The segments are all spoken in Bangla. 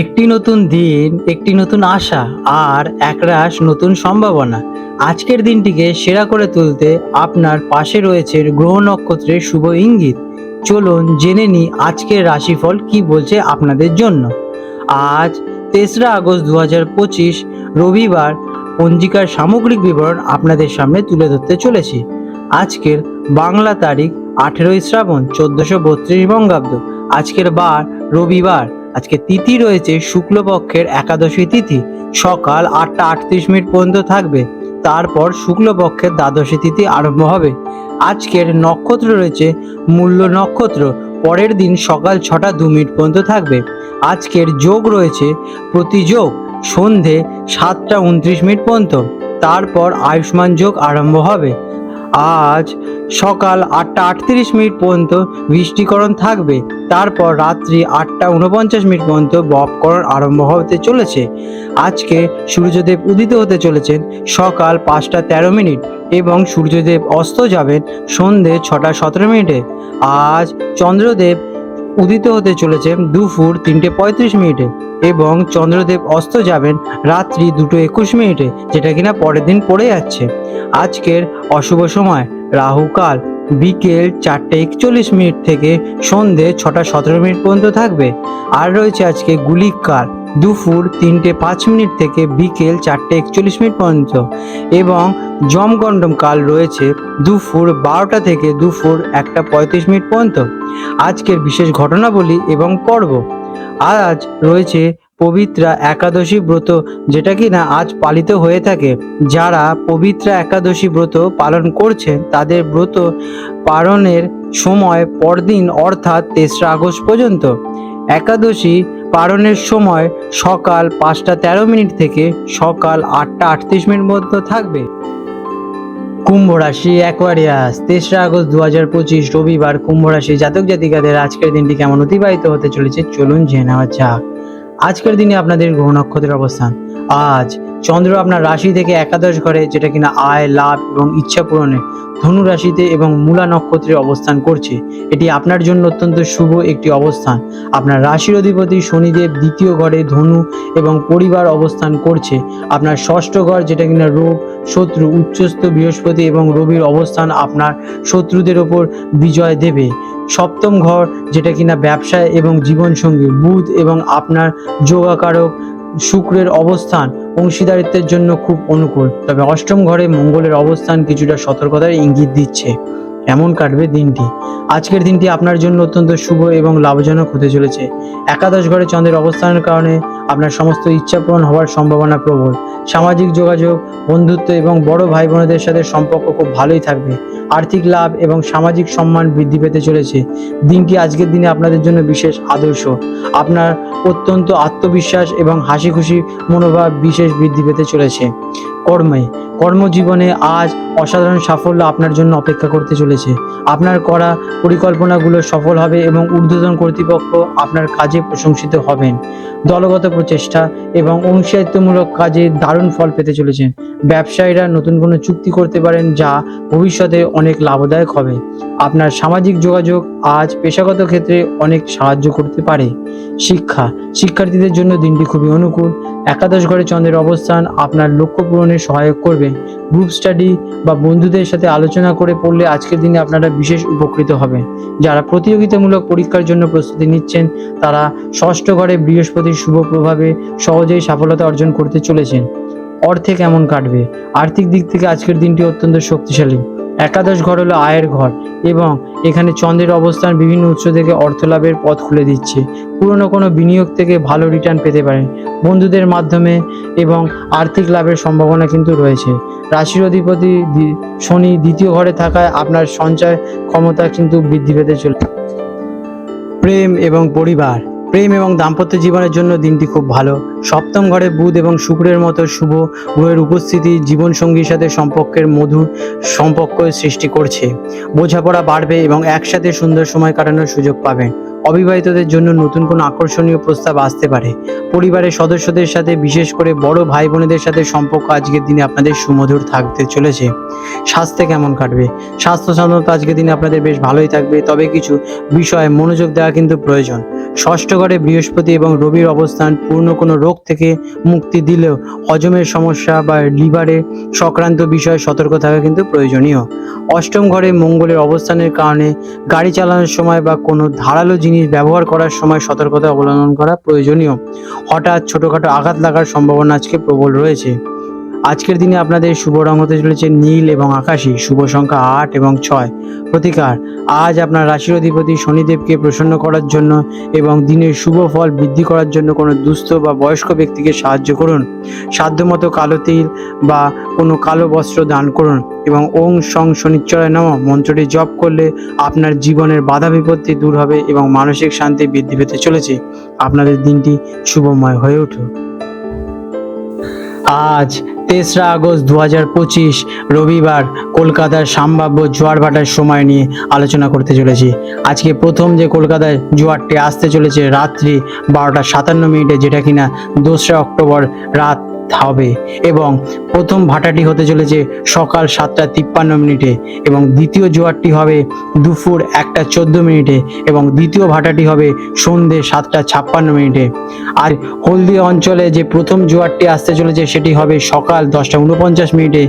একটি নতুন দিন, একটি নতুন আশা আর একরাশ নতুন সম্ভাবনা। আজকের দিনটিকে সেরা করে তুলতে আপনার পাশে রয়েছে গ্রহ নক্ষত্রের শুভ ইঙ্গিত। চলুন জেনে নিই আজকের রাশিফল কি বলছে আপনাদের জন্য। আজ তেসরা আগস্ট দু হাজার পঁচিশ, রবিবার পঞ্জিকার সামগ্রিক বিবরণ আপনাদের সামনে তুলে ধরতে চলেছি। আজকের বাংলা তারিখ আঠেরোই শ্রাবণ চোদ্দশো বত্রিশ বঙ্গাব্দ। আজকের বার রবিবার। আজকে তিথি রয়েছে শুক্লপক্ষের একাদশী তিথি। সকাল আটটা আটত্রিশ মিনিট পর্যন্ত থাকবে। তারপর শুক্লপক্ষের দ্বাদশী তিথি আরম্ভ হবে। আজকের নক্ষত্র রয়েছে মূল্য নক্ষত্র। পরের দিন সকাল ছটা দু মিনিট পর্যন্ত থাকবে। আজকের যোগ রয়েছে প্রতিযোগ। সন্ধে সাতটা উনত্রিশ মিনিট পর্যন্ত। তারপর আয়ুষ্মান যোগ আরম্ভ হবে। আজ সকাল আটটা আটত্রিশ মিনিট পর্যন্ত বৃষ্টিকরণ থাকবে। তারপর রাত্রি আটটা উনপঞ্চাশ মিনিট পর্যন্ত বপকরণ আরম্ভ হতে চলেছে। আজকে সূর্যদেব উদিত হতে চলেছেন সকাল পাঁচটা তেরো মিনিট এবং সূর্যদেব অস্ত যাবেন সন্ধে ছটা সতেরো মিনিটে। আজ চন্দ্রদেব উদিত হতে চলেছেন দুপুর তিনটে পঁয়ত্রিশ মিনিটে। এবং চন্দ্রদেব অস্ত যাবেন রাত্রি দুটো একুশ মিনিটে, যেটা কিনা পরের দিন পড়ে যাচ্ছে। আজকের অশুভ সময় রাহুকাল বিকেল চারটে একচল্লিশ মিনিট থেকে সন্ধে ছটা সতেরো মিনিট পর্যন্ত থাকবে। আর রয়েছে আজকে গুলিক কাল, দুপুর তিনটে পাঁচ মিনিট থেকে বিকেল চারটে একচল্লিশ মিনিট পর্যন্ত। এবং জমগণ্ডম কাল রয়েছে দুপুর বারোটা থেকে দুপুর একটা পঁয়ত্রিশ মিনিট পর্যন্ত। আজকের বিশেষ ঘটনাবলী এবং পর্ব আজ রয়েছে পবিত্রা একাদশী ব্রত, যেটা কিনা আজ পালিত হয়ে থাকে। যারা পবিত্রা একাদশী ব্রত পালন করছেন, তাদের ব্রত পালনের সময় পরদিন, অর্থাৎ তেসরা আগস্ট পর্যন্ত। একাদশী পালনের সময় সকাল পাঁচটা তেরো মিনিট থেকে সকাল আটটা আটত্রিশ মিনিট মধ্যে থাকবে। কুম্ভ রাশি অ্যাকোয়ারিয়াস তেসরা আগস্ট দু হাজার পঁচিশ, রবিবার কুম্ভ রাশি জাতক জাতিকাদের আজকের দিনটি কেমন অতিবাহিত হতে চলেছে? চলুন জেনে নেওয়া যাক। আজকের দিনে আপনাদের গ্রহ নক্ষত্রের অবস্থান। আজ চন্দ্র আপনার রাশি থেকে একাদশ ঘরে, যেটা কিনা আয়, লাভ এবং ইচ্ছা পূরণে ধনু রাশিতে এবং মূলা নক্ষত্রে অবস্থান করছে। এটি আপনার জন্য অত্যন্ত শুভ একটি অবস্থান। আপনার রাশির অধিপতি শনিদেব দ্বিতীয় ঘরে ধনু এবং পরিবার অবস্থান করছে। আপনার ষষ্ঠ ঘর, যেটা কিনা রোগ, শত্রু, উচ্চস্থ বৃহস্পতি এবং রবির অবস্থান আপনার শত্রুদের ওপর বিজয় দেবে। সপ্তম ঘর, যেটা কিনা ব্যবসায় এবং জীবনসঙ্গী, বুধ এবং আপনার যোগাকারক শুক্রের অবস্থান অংশীদারিত্বের জন্য খুব অনুকূল। তবে অষ্টম ঘরে মঙ্গলের অবস্থান কিছুটা সতর্কতার ইঙ্গিত দিচ্ছে। এমন কাটবে দিনটি। আজকের দিনটি আপনার জন্য অত্যন্ত শুভ এবং লাভজনক হতে চলেছে। একাদশ ঘরে চন্দ্রের অবস্থানের কারণে আপনার সমস্ত ইচ্ছা পূরণ হওয়ার সম্ভাবনা প্রবল। সামাজিক যোগাযোগ, বন্ধুত্ব এবং বড় ভাই বোনদের সাথে সম্পর্ক খুব ভালোই থাকবে। আর্থিক লাভ এবং সামাজিক সম্মান বৃদ্ধি পেতে চলেছে। দিনটি আজকের দিনে আপনাদের জন্য বিশেষ আদর্শ। আপনার অত্যন্ত আত্মবিশ্বাস এবং হাসি খুশি মনোভাব বিশেষ বৃদ্ধি পেতে চলেছে। কর্মে কর্মজীবনে আজ অসাধারণ সাফল্য আপনার জন্য অপেক্ষা করতে চলেছে। আপনার করা পরিকল্পনাগুলো সফল হবে এবং ঊর্ধ্বতন কর্তৃপক্ষ আপনার কাজে প্রশংসিত হবেন। দলগত প্রচেষ্টা এবং অংশীদারিত্বমূলক কাজে দারুণ ফল পেতে চলেছেন ব্যবসায়ীরা নতুন কোনো চুক্তি করতে পারেন যা ভবিষ্যতে অনেক লাভদায়ক হবে। আপনার সামাজিক যোগাযোগ আজ পেশাগত ক্ষেত্রে অনেক সাহায্য করতে পারে। শিক্ষা, শিক্ষার্থীদের জন্য দিনটি খুবই অনুকূল। একাদশ ঘরে চন্দ্রের অবস্থান আপনার লক্ষ্য পূরণে সহায়ক করবে। গ্রুপ স্টাডি বা বন্ধুদের সাথে আলোচনা করে পড়লে আজকের দিনে আপনারা বিশেষ উপকৃত হবেন। যারা প্রতিযোগিতামূলক পরীক্ষার জন্য প্রস্তুতি নিচ্ছেন, তারা ষষ্ঠ ঘরে বৃহস্পতির শুভ প্রভাবে সহজেই সফলতা অর্জন করতে চলেছেন। অর্থে কেমন কাটবে। আর্থিক দিক থেকে আজকের দিনটি অত্যন্ত শক্তিশালী। একাদশ ঘর হলো আয়ের ঘর এবং এখানে চন্দ্রের অবস্থান বিভিন্ন উৎস থেকে অর্থ লাভের পথ খুলে দিচ্ছে। পুরনো কোনো বিনিয়োগ থেকে ভালো রিটার্ন পেতে পারেন। বন্ধুদের মাধ্যমে এবং আর্থিক লাভের সম্ভাবনা কিন্তু রয়েছে। রাশির অধিপতি শনি দ্বিতীয় ঘরে থাকায় আপনার সঞ্চয় ক্ষমতা কিন্তু বৃদ্ধি পেতে চলে। প্রেম এবং পরিবার প্রেম এবং দাম্পত্য জীবনের জন্য দিনটি খুব ভালো। সপ্তম ঘরে বুধ এবং শুক্রের মতো শুভ গ্রহের উপস্থিতি জীবনসঙ্গীর সাথে সম্পর্কের মধুর সম্পর্ক সৃষ্টি করছে। বোঝাপড়া বাড়বে এবং একসাথে সুন্দর সময় কাটানোর সুযোগ পাবেন অবিবাহিতদের জন্য নতুন কোনো আকর্ষণীয় প্রস্তাব আসতে পারে। পরিবারের সদস্যদের সাথে, বিশেষ করে বড় ভাই বোনেদের সাথে সম্পর্ক আজকের দিনে আপনাদের সুমধুর থাকতে চলেছে। স্বাস্থ্যে কেমন কাটবে? স্বাস্থ্য সাধারণত আজকের দিনে আপনাদের বেশ ভালোই থাকবে। তবে কিছু বিষয়ে মনোযোগ দেওয়া কিন্তু প্রয়োজন। ষষ্ঠ ঘরে বৃহস্পতি এবং রবির অবস্থান পূর্ণ কোনো রোগ থেকে মুক্তি দিলেও হজমের সমস্যা বা লিভারে সংক্রান্ত বিষয়ে সতর্ক থাকা কিন্তু প্রয়োজনীয়। অষ্টম ঘরে মঙ্গলের অবস্থানের কারণে গাড়ি চালানোর সময় বা কোনো ধারালো জিনিস ব্যবহার করার সময় সতর্কতা অবলম্বন করা প্রয়োজনীয়। হঠাৎ ছোটোখাটো আঘাত লাগার সম্ভাবনা আজকে প্রবল রয়েছে। আজকের দিনে আপনাদের শুভ রং হতে চলেছে নীল এবং আকাশী, শুভ সংখ্যা আট এবং ছয়। প্রতিকার, আজ আপনার রাশির অধিপতি শনিদেবকে প্রসন্ন করার জন্য এবং দিনের শুভ ফল বৃদ্ধি করার জন্য কোনো দুস্থ বা বয়স্ক ব্যক্তিকে সাহায্য করুন। সাধ্যমতো কালো তিল বা কোনো কালো বস্ত্র দান করুন এবং ওং সং শনিশ্চরায় নম মন্ত্রটি জপ করলে আপনার জীবনের বাধা বিপত্তি দূর হবে এবং মানসিক শান্তি বৃদ্ধি পেতে চলেছে। আপনাদের দিনটি শুভময় হয়ে উঠুক। আজ তেসরা আগস্ট দু হাজার পঁচিশ রবিবার কলকাতার সম্ভাব্য জোয়ার ভাটার সময় নিয়ে আলোচনা করতে চলেছি। আজকে প্রথম যে কলকাতায় জোয়ারটি আসতে চলেছে রাত্রি বারোটা সাতান্ন মিনিটে, যেটা কিনা দোসরা অক্টোবর রাত হবে এবং প্রথম ভাটাটি হতে চলেছে সকাল সাতটা তিপ্পান্ন মিনিটে এবং দ্বিতীয় জোয়ারটি হবে দুপুর একটা চোদ্দ মিনিটে এবং দ্বিতীয় ভাটাটি হবে সন্ধে সাতটা ছাপ্পান্ন মিনিটে। আর হলদিয়া অঞ্চলে যে প্রথম জোয়ারটি আসতে চলেছে সেটি হবে সকাল দশটা উনপঞ্চাশ মিনিটে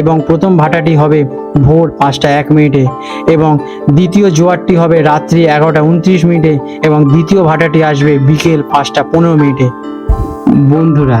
এবং প্রথম ভাটাটি হবে ভোর পাঁচটা এক মিনিটে এবং দ্বিতীয় জোয়ারটি হবে রাত্রি এগারোটা উনত্রিশ মিনিটে এবং দ্বিতীয় ভাটাটি আসবে বিকেল পাঁচটা পনেরো মিনিটে। বন্ধুরা